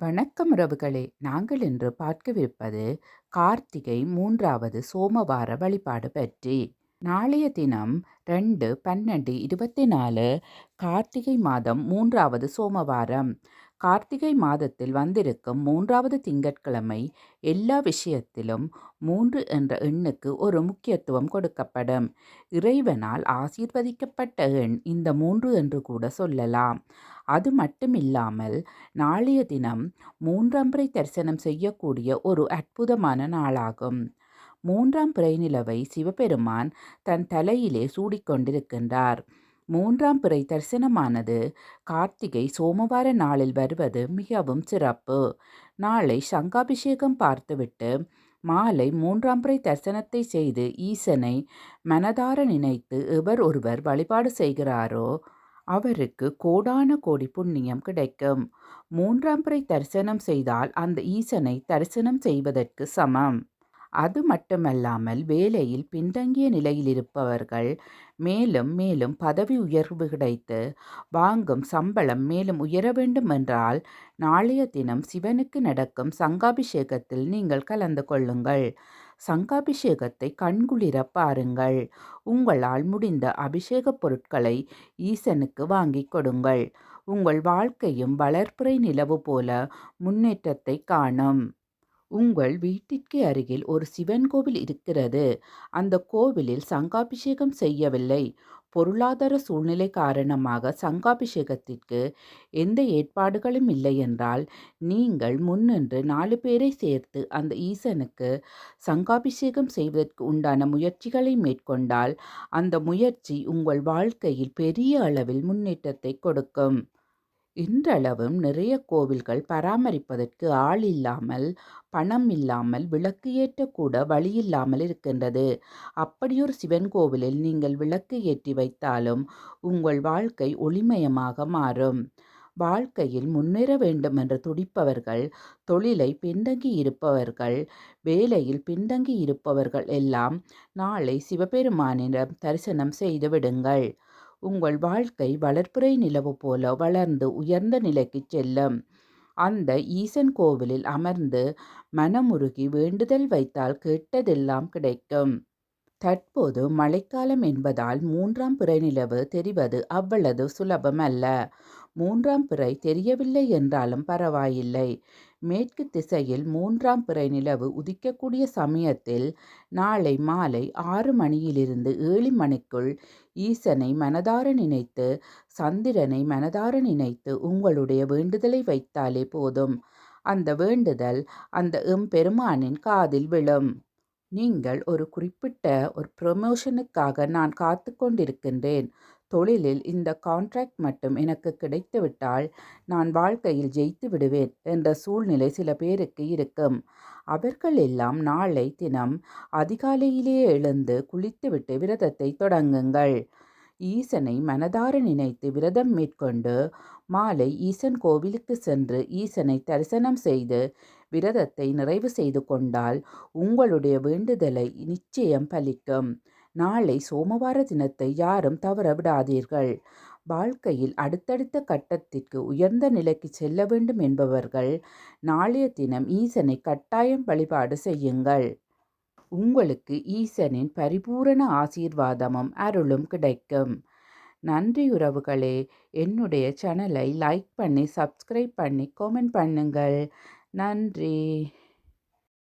வணக்கம் உறவுகளே. நாங்கள் இன்று பார்க்கவிருப்பது கார்த்திகை மூன்றாவது சோமவார வழிபாடு பற்றி. நாளைய தினம் ரெண்டு பன்னெண்டு இருபத்தி நாலு கார்த்திகை மாதம் மூன்றாவது சோமவாரம். கார்த்திகை மாதத்தில் வந்திருக்கும் மூன்றாவது திங்கட்கிழமை எல்லா விஷயத்திலும் மூன்று என்ற எண்ணுக்கு ஒரு முக்கியத்துவம் கொடுக்கப்படும். இறைவனால் ஆசீர்வதிக்கப்பட்ட எண் இந்த மூன்று என்று கூட சொல்லலாம். அது மட்டுமில்லாமல் நாளைய தினம் மூன்றாம் தரிசனம் செய்யக்கூடிய ஒரு அற்புதமான நாளாகும். மூன்றாம் பிறை நிலவை சிவபெருமான் தன் தலையிலே சூடிக்கொண்டிருக்கின்றார். மூன்றாம் பிறை தரிசனமானது கார்த்திகை சோமவார நாளில் வருவது மிகவும் சிறப்பு. நாளை சங்காபிஷேகம் பார்த்துவிட்டு மாலை மூன்றாம் பிறை தரிசனத்தை செய்து ஈசனை மனதார நினைத்து எவர் ஒருவர் வழிபாடு செய்கிறாரோ அவருக்கு கோடான கோடி புண்ணியம் கிடைக்கும். மூன்றாம் பிறை தரிசனம் செய்தால் அந்த ஈசனை தரிசனம் செய்வதற்கு சமம். அது மட்டுமல்லாமல் வேலையில் பின்தங்கிய நிலையில் இருப்பவர்கள் மேலும் மேலும் பதவி உயர்வு கிடைத்து வாங்கும் சம்பளம் மேலும் உயர வேண்டும் என்றால் நாளைய தினம் சிவனுக்கு நடக்கும் சங்காபிஷேகத்தில் நீங்கள் கலந்து கொள்ளுங்கள். சங்காபிஷேகத்தை கண்குளிர பாருங்கள். உங்களால் முடிந்த அபிஷேகப் பொருட்களை ஈசனுக்கு வாங்கிக் கொடுங்கள். உங்கள் வாழ்க்கையும் வளர்ப்புரை நிலவு போல முன்னேற்றத்தை காணும். உங்கள் வீட்டிற்கு அருகில் ஒரு சிவன் கோவில் இருக்கிறது. அந்த கோவிலில் சங்காபிஷேகம் செய்யவில்லை. பொருளாதார சூழ்நிலை காரணமாக சங்காபிஷேகத்திற்கு எந்த ஏற்பாடுகளும் இல்லை என்றால் நீங்கள் முன்னின்று நாலு பேரை சேர்த்து அந்த ஈசனுக்கு சங்காபிஷேகம் செய்வதற்கு உண்டான முயற்சிகளை மேற்கொண்டால் அந்த முயற்சி உங்கள் வாழ்க்கையில் பெரிய அளவில் முன்னேற்றத்தை கொடுக்கும். இன்றளவும் நிறைய கோவில்கள் பராமரிப்பதற்கு ஆள் இல்லாமல் பணம் இல்லாமல் விளக்கு ஏற்றக்கூட வழியில்லாமல் இருக்கின்றது. அப்படியொரு சிவன் கோவிலில் நீங்கள் விளக்கு ஏற்றி வைத்தாலும் உங்கள் வாழ்க்கை ஒளிமயமாக மாறும். வாழ்க்கையில் முன்னேற வேண்டும் என்று துடிப்பவர்கள் தொழிலை பின்தங்கி இருப்பவர்கள் வேலையில் பின்தங்கி இருப்பவர்கள் எல்லாம் நாளை சிவபெருமானிடம் தரிசனம் செய்து விடுங்கள். உங்கள் வாழ்க்கை வளர்ப்புரை நிலவு போல வளர்ந்து உயர்ந்த நிலைக்கு செல்லும். அந்த ஈசன் கோவிலில் அமர்ந்து மனமுருகி வேண்டுதல் வைத்தால் கேட்டதெல்லாம் கிடைக்கும். தற்போது மழைக்காலம் என்பதால் மூன்றாம் பிறை நிலவு தெரிவது அவ்வளவு சுலபம் அல்ல மூன்றாம் பிறை தெரியவில்லை என்றாலும் பரவாயில்லை. மேற்கு திசையில் மூன்றாம் பிறை நிலவு உதிக்கக்கூடிய சமயத்தில் நாளை மாலை ஆறு மணியிலிருந்து ஏழு மணிக்குள் ஈசனை மனதார நினைத்து சந்திரனை மனதார நினைத்து உங்களுடைய வேண்டுதலை வைத்தாலே போதும். அந்த வேண்டுதல் அந்த எம்பெருமானின் காதில் விழும். நீங்கள் ஒரு குறிப்பிட்ட ஒரு ப்ரொமோஷனுக்காக நான் காத்து கொண்டிருக்கின்றேன். தொழிலில் இந்த கான்ட்ராக்ட் மட்டும் எனக்கு கிடைத்துவிட்டால் நான் வாழ்க்கையில் ஜெயித்து விடுவேன் என்ற சூழ்நிலை சில பேருக்கு இருக்கும். அவர்கள் எல்லாம் நாளை தினம் அதிகாலையிலேயே எழுந்து குளித்துவிட்டு விரதத்தை தொடங்குங்கள். ஈசனை மனதார நினைத்து விரதம் மேற்கொண்டு மாலை ஈசன் கோவிலுக்கு சென்று ஈசனை தரிசனம் செய்து விரதத்தை நிறைவு செய்து கொண்டால் உங்களுடைய வேண்டுதலை நிச்சயம் பலிக்கும். நாளை சோமவார தினத்தை யாரும் தவற விடாதீர்கள். வாழ்க்கையில் அடுத்தடுத்த கட்டத்திற்கு உயர்ந்த நிலைக்கு செல்ல வேண்டும் என்பவர்கள் நாளைய தினம் ஈசனை கட்டாயம் வழிபாடு செய்யுங்கள். உங்களுக்கு ஈசனின் பரிபூரண ஆசீர்வாதமும் அருளும் கிடைக்கும். நன்றி உறவுகளே. என்னுடைய சேனலை லைக் பண்ணி சப்ஸ்கிரைப் பண்ணி கமெண்ட் பண்ணுங்கள். நன்றி.